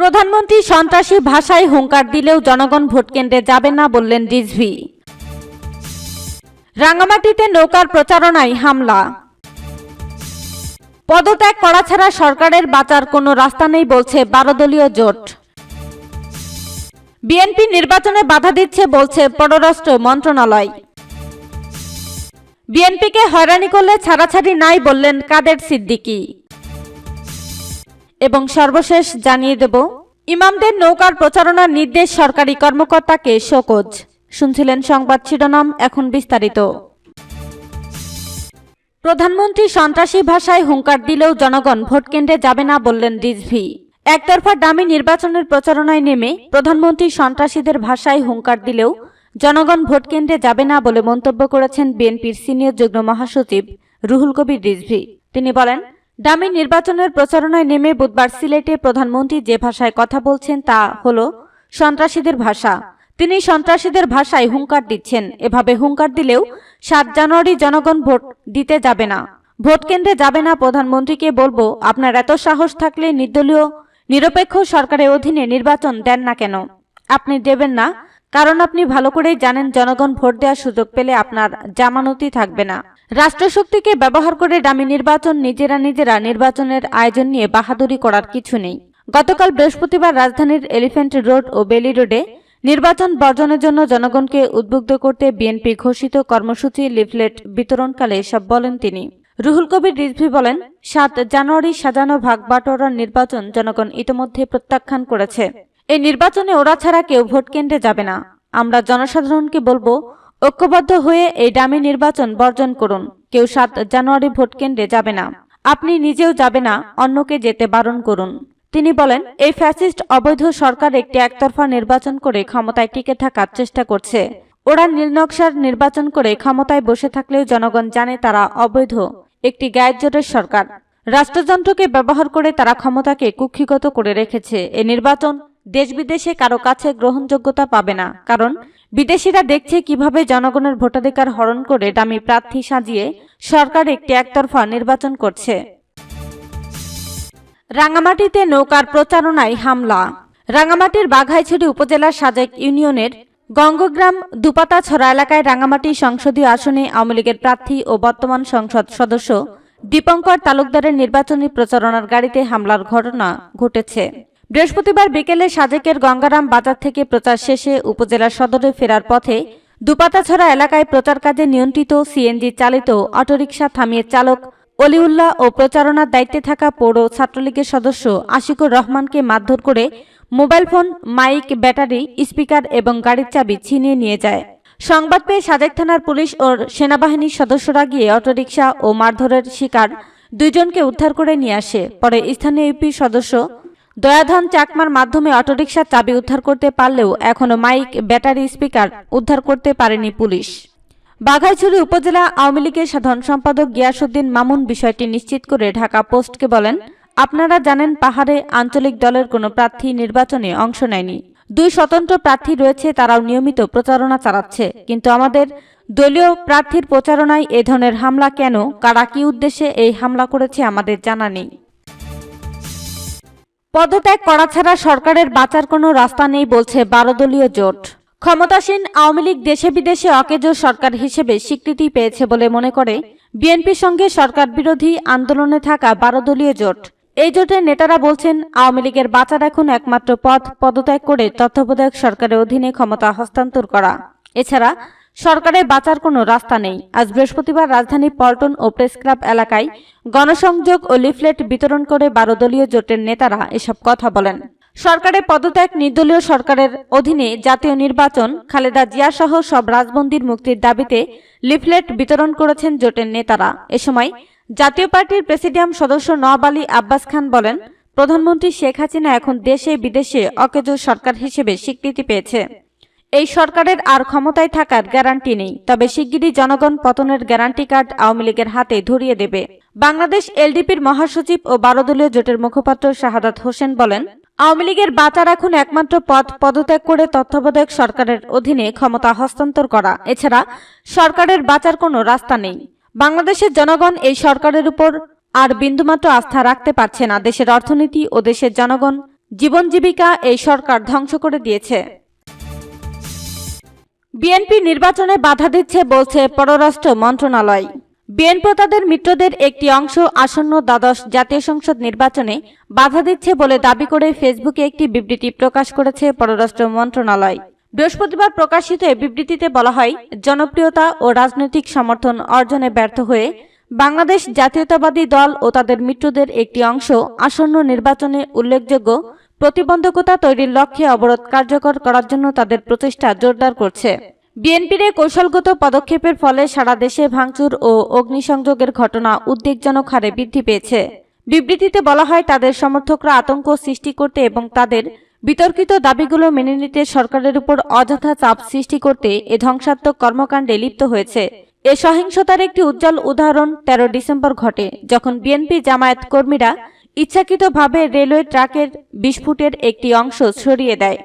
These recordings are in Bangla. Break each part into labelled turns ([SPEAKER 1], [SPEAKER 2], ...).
[SPEAKER 1] প্রধানমন্ত্রী সন্ত্রাসী ভাষায় হুঙ্কার দিলেও জনগণ ভোটকেন্দ্রে যাবে না বললেন রিজভি রাঙ্গামাটিতে নৌকার প্রচারণায় হামলা পদত্যাগ করা ছাড়া সরকারের বাঁচার কোনো রাস্তা নেই বলছে বারোদলীয় জোট বিএনপি নির্বাচনে বাধা দিচ্ছে বলছে পররাষ্ট্র মন্ত্রণালয় বিএনপিকে হয়রানি করলে ছাড়াছাড়ি নাই বললেন কাদের সিদ্দিকী এবং সর্বশেষ জানিয়ে দেব ইমামদের নৌকার প্রচারণার নির্দেশ সরকারি কর্মকর্তাকে শোকজ শুনছিলেন সংবাদ শিরোনাম এখন বিস্তারিত প্রধানমন্ত্রী সন্ত্রাসী ভাষায় হুঙ্কার দিলেও জনগণ ভোটকেন্দ্রে যাবে না বললেন রিজভি একতরফা দামি নির্বাচনের প্রচারণায় নেমে প্রধানমন্ত্রী সন্ত্রাসীদের ভাষায় হুঙ্কার দিলেও জনগণ ভোটকেন্দ্রে যাবে না বলে মন্তব্য করেছেন বিএনপির সিনিয়র যুগ্ম মহাসচিব রুহুল কবির রিজভি তিনি বলেন ডামি নির্বাচনের প্রচারণায় নেমে বুধবার সিলেটে প্রধানমন্ত্রী যে ভাষায় কথা বলছেন তা হল সন্ত্রাসীদের ভাষা তিনি সন্ত্রাসীদের ভাষায় হুঙ্কার দিচ্ছেন এভাবে হুঙ্কার দিলেও সাত জানুয়ারি জনগণ ভোট দিতে যাবে না ভোট কেন্দ্রে যাবে না প্রধানমন্ত্রীকে বলবো আপনার এত সাহস থাকলে নির্দলীয় নিরপেক্ষ সরকারের অধীনে নির্বাচন দেন না কেন আপনি দেবেন না কারণ আপনি ভালো করেই জানেন জনগণ ভোট দেওয়ার সুযোগ পেলে আপনার জামানতি থাকবে না রাষ্ট্রশক্তিকে ব্যবহার করে ডামি নির্বাচন নিজেরা নিজেরা নির্বাচনের আয়োজন নিয়ে বাহাদুরি করার কিছু নেই গতকাল বৃহস্পতিবার রাজধানীর এলিফ্যান্ট রোড ও বেলি রোডে নির্বাচন বর্জনের জন্য জনগণকে উদ্বুদ্ধ করতে বিএনপি ঘোষিত কর্মসূচি লিফলেট বিতরণকালে সব বলেন তিনি রুহুল কবির রিজভি বলেন সাত জানুয়ারি সাজানো ভাগবাটোয়ারার নির্বাচন জনগণ ইতোমধ্যে প্রত্যাখ্যান করেছে এই নির্বাচনে ওরা ছাড়া কেউ ভোট কেন্দ্রে যাবে না আমরা জনসাধারণকে বলবো ঐক্যবদ্ধ হয়ে এই ডামি নির্বাচন বর্জন করুন কেউ সাত জানুয়ারি ভোট কেন্দ্রে যাবে না আপনি নিজেও যাবে না অন্যকে যেতে বারণ করুন তিনি বলেন এই ফ্যাসিস্ট অবৈধ সরকার একটি একতরফা নির্বাচন করে ক্ষমতায় টিকে থাকার চেষ্টা করছে ওরা নীলনকশার নির্বাচন করে ক্ষমতায় বসে থাকলেও জনগণ জানে তারা অবৈধ একটি গায়ের সরকার রাষ্ট্রযন্ত্রকে ব্যবহার করে তারা ক্ষমতাকে কুক্ষিগত করে রেখেছে এ নির্বাচন দেশ বিদেশে কারো কাছে গ্রহণযোগ্যতা পাবে না কারণ বিদেশিরা দেখছে কিভাবে জনগণের ভোটাধিকার হরণ করে দামি প্রার্থী সাজিয়ে সরকার একটি একতরফা নির্বাচন করছে রাঙামাটিতে নৌকার প্রচারণায় হামলা রাঙামাটির বাঘাইছড়ি উপজেলার সাজেক ইউনিয়নের গঙ্গগ্রাম দুপাতাছড়া এলাকায় রাঙামাটি সংসদীয় আসনে আওয়ামী লীগের প্রার্থী ও বর্তমান সংসদ সদস্য দীপঙ্কর তালুকদারের নির্বাচনী প্রচারণার গাড়িতে হামলার ঘটনা ঘটেছে বৃহস্পতিবার বিকেলে সাজেকের গঙ্গারাম বাজার থেকে প্রচার শেষে উপজেলা সদরে ফেরার পথে দুপাতাছড়া এলাকায় প্রচার কাজে নিয়ন্ত্রিত সিএনজি চালিত অটোরিকশা থামিয়ে চালক অলিউল্লাহ ও প্রচারণার দায়িত্বে থাকা পৌর ছাত্রলীগের সদস্য আশিকুর রহমানকে মারধর করে mobile phone mic battery speaker এবং গাড়ির চাবি ছিনিয়ে নিয়ে যায় সংবাদ পেয়ে সাজেক থানার পুলিশ ও সেনাবাহিনীর সদস্যরা গিয়ে অটোরিকশা ও মারধরের শিকার দুইজনকে উদ্ধার করে নিয়ে আসে পরে স্থানীয় ইউপি সদস্য দয়াধন চাকমার মাধ্যমে অটোরিকশার চাবি উদ্ধার করতে পারলেও এখনও মাইক ব্যাটারি স্পিকার উদ্ধার করতে পারেনি পুলিশ বাঘাইছড়ি উপজেলা আওয়ামী লীগের সাধারণ সম্পাদক গিয়াসুদ্দিন মামুন বিষয়টি নিশ্চিত করে ঢাকা পোস্টকে বলেন আপনারা জানেন পাহাড়ে আঞ্চলিক দলের কোনো প্রার্থী নির্বাচনে অংশ নেয়নি দুই স্বতন্ত্র প্রার্থী রয়েছে তারাও নিয়মিত প্রচারণা চালাচ্ছে কিন্তু আমাদের দলীয় প্রার্থীর প্রচারণায় এ ধরনের হামলা কেন কারা কি উদ্দেশ্যে এই হামলা করেছে আমাদের জানা নেই পদত্যাগ করা ছাড়া সরকারের বাঁচার কোনো রাস্তা নেই বলছে বারো দলীয় জোট ক্ষমতাসীন আওয়ামী লীগ দেশে বিদেশে অকেজ সরকার হিসেবে স্বীকৃতি পেয়েছে বলে মনে করে বিএনপির সঙ্গে সরকার বিরোধী আন্দোলনে থাকা বারো দলীয় জোট এই জোটের নেতারা বলছেন আওয়ামী লীগের বাঁচার এখন একমাত্র পথ পদত্যাগ করে তত্ত্বাবধায়ক সরকারের অধীনে ক্ষমতা হস্তান্তর করা এছাড়া সরকারের বাঁচার কোনো রাস্তা নেই আজ বৃহস্পতিবার রাজধানী পল্টন ও প্রেস ক্লাব এলাকায় গণসংযোগ ও লিফলেট বিতরণ করে বারো দলীয় জোটের নেতারা এসব কথা বলেন সরকারের পদত্যাগ নির্দলীয় সরকারের অধীনে জাতীয় নির্বাচন খালেদা জিয়াসহ সব রাজবন্দির মুক্তির দাবিতে লিফলেট বিতরণ করেছেন জোটের নেতারা এ সময় জাতীয় পার্টির প্রেসিডিয়াম সদস্য নওয়াব আলী আব্বাস খান বলেন প্রধানমন্ত্রী শেখ হাসিনা এখন দেশে বিদেশে অকেজো সরকার হিসেবে স্বীকৃতি পেয়েছে এই সরকারের আর ক্ষমতায় থাকার গ্যারান্টি নেই তবে শিগগিরই জনগণ পতনের গ্যারান্টি কার্ড আওয়ামী লীগের হাতে ধরিয়ে দেবে বাংলাদেশ এলডিপির মহাসচিব ও বারোদলীয় জোটের মুখপাত্র শাহাদাত হোসেন বলেন আওয়ামী লীগের বাঁচার এখন একমাত্র পদ পদত্যাগ করে তত্ত্বাবধায়ক সরকারের অধীনে ক্ষমতা হস্তান্তর করা এছাড়া সরকারের বাঁচার কোনো রাস্তা নেই বাংলাদেশের জনগণ এই সরকারের উপর আর বিন্দুমাত্র আস্থা রাখতে পারছে না দেশের অর্থনীতি ও দেশের জনগণ জীবন জীবিকা এই সরকার ধ্বংস করে দিয়েছে বিএনপি নির্বাচনে বাধা দিচ্ছে বলছে পররাষ্ট্র মন্ত্রণালয় বিএনপি তাদের মিত্রদের একটি অংশ আসন্ন দ্বাদশ জাতীয় সংসদ নির্বাচনে বাধা দিচ্ছে বলে দাবি করে ফেসবুকে একটি বিবৃতি প্রকাশ করেছে পররাষ্ট্র মন্ত্রণালয় বৃহস্পতিবার প্রকাশিত এ বিবৃতিতে বলা হয় জনপ্রিয়তা ও রাজনৈতিক সমর্থন অর্জনে ব্যর্থ হয়ে বাংলাদেশ জাতীয়তাবাদী দল ও তাদের মিত্রদের একটি অংশ আসন্ন নির্বাচনে উল্লেখযোগ্য প্রতিবন্ধকতা তৈরির লক্ষ্যে অবরোধ কার্যকর করার জন্য তাদের প্রচেষ্টা জোরদার করছে বিএনপির এই কৌশলগত পদক্ষেপের ফলে সারা দেশে ভাঙচুর ও অগ্নিসংযোগের ঘটনা উদ্বেগজনক হারে বৃদ্ধি পেয়েছে বিবৃতিতে বলা হয় তাদের সমর্থকরা আতঙ্ক সৃষ্টি করতে এবং তাদের বিতর্কিত দাবিগুলো মেনে নিতে সরকারের উপর অযথা চাপ সৃষ্টি করতে এ ধ্বংসাত্মক কর্মকাণ্ডে লিপ্ত হয়েছে এ সহিংসতার একটি উজ্জ্বল উদাহরণ ১৩ ডিসেম্বর ঘটে যখন বিএনপি জামায়াত কর্মীরা ইচ্ছাকৃতভাবে রেলওয়ে ট্রাকের বিস্ফুটের একটি অংশ ছড়িয়ে দেয়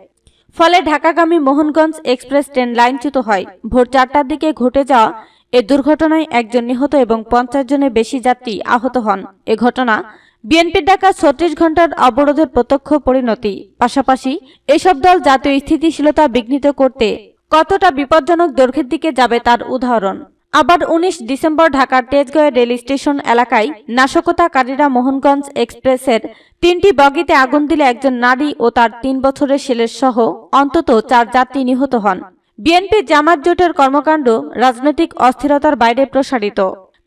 [SPEAKER 1] ফলে ঢাকাগামী মোহনগঞ্জ এক্সপ্রেস ট্রেন লাইনচ্যুত হয় ভোর চারটার দিকে ঘটে যাওয়া এ দুর্ঘটনায় একজন নিহত এবং পঞ্চাশ জনের বেশি যাত্রী আহত হন এ ঘটনা বিএনপির ডাকা ছত্রিশ ঘন্টার অবরোধের প্রত্যক্ষ পরিণতি পাশাপাশি এসব দল জাতীয় স্থিতিশীলতা বিঘ্নিত করতে কতটা বিপজ্জনক দৈর্ঘ্যের দিকে যাবে তার উদাহরণ আবার উনিশ ডিসেম্বর ঢাকার তেজগড় রেল স্টেশন এলাকায় নাশকতাকারীরা মোহনগঞ্জ এক্সপ্রেসের তিনটি বগিতে আগুন দিলে একজন নারী ও তার তিন বছরের ছেলের সহ অন্তত চার যাত্রী নিহত হন বিএনপি জামাত জোটের কর্মকাণ্ড রাজনৈতিক অস্থিরতার বাইরে প্রসারিত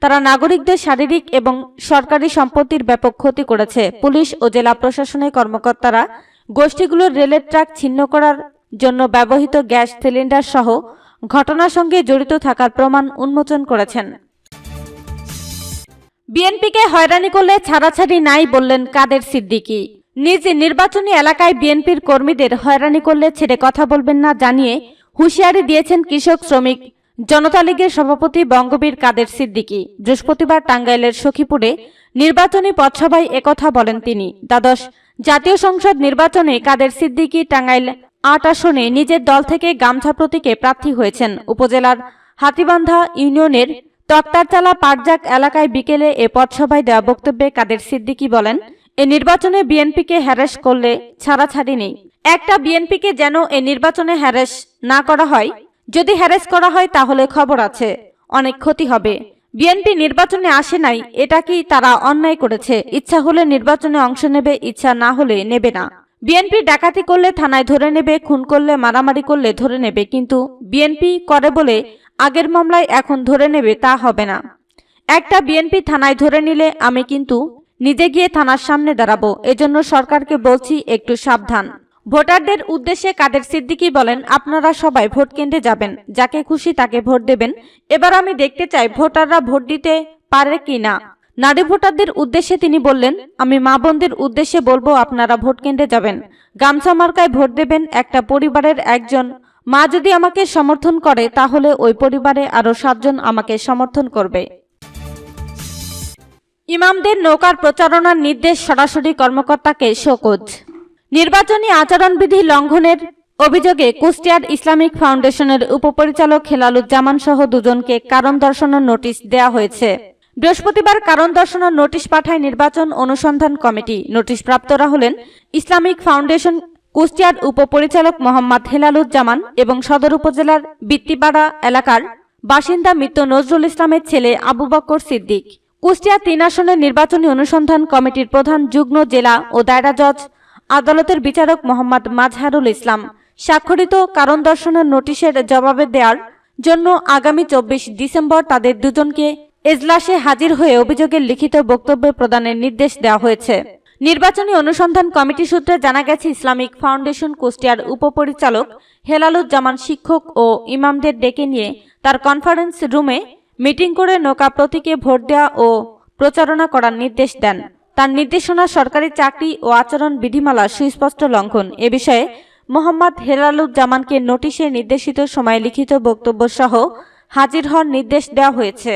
[SPEAKER 1] তারা নাগরিকদের শারীরিক এবং সরকারি সম্পত্তির ব্যাপক ক্ষতি করেছে পুলিশ ও জেলা প্রশাসনের কর্মকর্তারা গোষ্ঠীগুলোর রেলের ট্র্যাক ছিন্ন করার জন্য ব্যবহৃত গ্যাস সিলিন্ডার সহ ঘটনার সঙ্গে জড়িত থাকার প্রমাণ উন্মোচন করেছেন বিএনপিকে হয়রানি করলে ছাড়াছাড়ি নাই বললেন কাদের সিদ্দিকী নিজ নির্বাচনী এলাকায় বিএনপির কর্মীদের হয়রানি করলে ছেড়ে কথা বলবেন না জানিয়ে হুঁশিয়ারি দিয়েছেন কৃষক শ্রমিক জনতা লীগের সভাপতি বঙ্গবীর কাদের সিদ্দিকী বৃহস্পতিবার টাঙ্গাইলের সখীপুরে নির্বাচনী পথসভায় একথা বলেন তিনি দ্বাদশ জাতীয় সংসদ নির্বাচনে কাদের সিদ্দিকি টাঙ্গাইল আট আসনে নিজের দল থেকে গামছা প্রতীকে প্রার্থী হয়েছেন উপজেলার হাতিবান্ধা ইউনিয়নের তক্তারচালা পাটজাক এলাকায় বিকেলে এ পথসভায় দেওয়া বক্তব্যে কাদের সিদ্দিকী বলেন এ নির্বাচনে বিএনপিকে হ্যারাস করলে ছাড়াছাড়ি নেই একটা বিএনপিকে যেন এ নির্বাচনে হ্যারাস না করা হয় যদি হ্যারাস করা হয় তাহলে খবর আছে অনেক ক্ষতি হবে বিএনপি নির্বাচনে আসে নাই এটা কি তারা অন্যায় করেছে ইচ্ছা হলে নির্বাচনে অংশ নেবে ইচ্ছা না হলে নেবে না বিএনপি ডাকাতি করলে থানায় ধরে নেবে খুন করলে মারামারি করলে ধরে নেবে কিন্তু বিএনপি করে বলে আগের মামলায় এখন ধরে নেবে তা হবে না একটা বিএনপি থানায় ধরে নিলে আমি কিন্তু নিজে গিয়ে থানার সামনে দাঁড়াবো এজন্য সরকারকে বলছি একটু সাবধান ভোটারদের উদ্দেশ্যে কাদের সিদ্দিকি বলেন আপনারা সবাই ভোট কেন্দ্রে যাবেন যাকে খুশি তাকে ভোট দেবেন এবার আমি দেখতে চাই ভোটাররা ভোট দিতে পারে কি না নারী ভোটারদের উদ্দেশ্যে তিনি বললেন আমি মা বোনদের উদ্দেশ্যে বলবো আপনারা ভোট কেন্দ্রে যাবেন গামছা মার্কায় ভোট দেবেন একটা পরিবারের একজন মা যদি আমাকে সমর্থন করে তাহলে ওই পরিবারে আরও সাতজন আমাকে সমর্থন করবে ইমামদের নৌকার প্রচারণার নির্দেশ সরাসরি কর্মকর্তাকে শোকজ নির্বাচনী আচরণবিধি লঙ্ঘনের অভিযোগে কুষ্টিয়ার ইসলামিক ফাউন্ডেশনের উপপরিচালক হেলালুজ্জামান সহ দুজনকে কারণ দর্শানোর নোটিশ দেয়া হয়েছে বৃহস্পতিবার কারণ দর্শানোর নোটিশ পাঠায় নির্বাচন অনুসন্ধান কমিটি নোটিশপ্রাপ্তরা হলেন ইসলামিক ফাউন্ডেশন কুষ্টিয়ার উপপরিচালক মোহাম্মদ হেলালুজ্জামান এবং সদর উপজেলার বৃত্তিপাড়া এলাকার বাসিন্দা মৃত নজরুল ইসলামের ছেলে আবু বক্কর সিদ্দিক কুষ্টিয়া তিন আসনের নির্বাচনী অনুসন্ধান কমিটির প্রধান যুগ্ম জেলা ও দায়রা জজ আদালতের বিচারক মোহাম্মদ মাজহারুল ইসলাম স্বাক্ষরিত কারণ দর্শনের নোটিশের জবাবে দেওয়ার জন্য আগামী চব্বিশ ডিসেম্বর তাদের দুজনকে এজলাসে হাজির হয়ে অভিযোগের লিখিত বক্তব্য প্রদানের নির্দেশ দেওয়া হয়েছে নির্বাচনী অনুসন্ধান কমিটি সূত্রে জানা গেছে ইসলামিক ফাউন্ডেশন কুষ্টিয়ার উপপরিচালক হেলালুজ্জামান শিক্ষক ও ইমামদের ডেকে নিয়ে তার কনফারেন্স রুমে মিটিং করে নৌকা প্রতীকে ভোট দেওয়া ও প্রচারণা করার নির্দেশ দেন তার নির্দেশনা সরকারি চাকরি ও আচরণ বিধিমালা সুস্পষ্ট লঙ্ঘন এ বিষয়ে মোহাম্মদ হেলালুজ্জামানকে নোটিশে নির্দেশিত সময় লিখিত বক্তব্য সহ হাজির হওয়ার নির্দেশ দেওয়া হয়েছে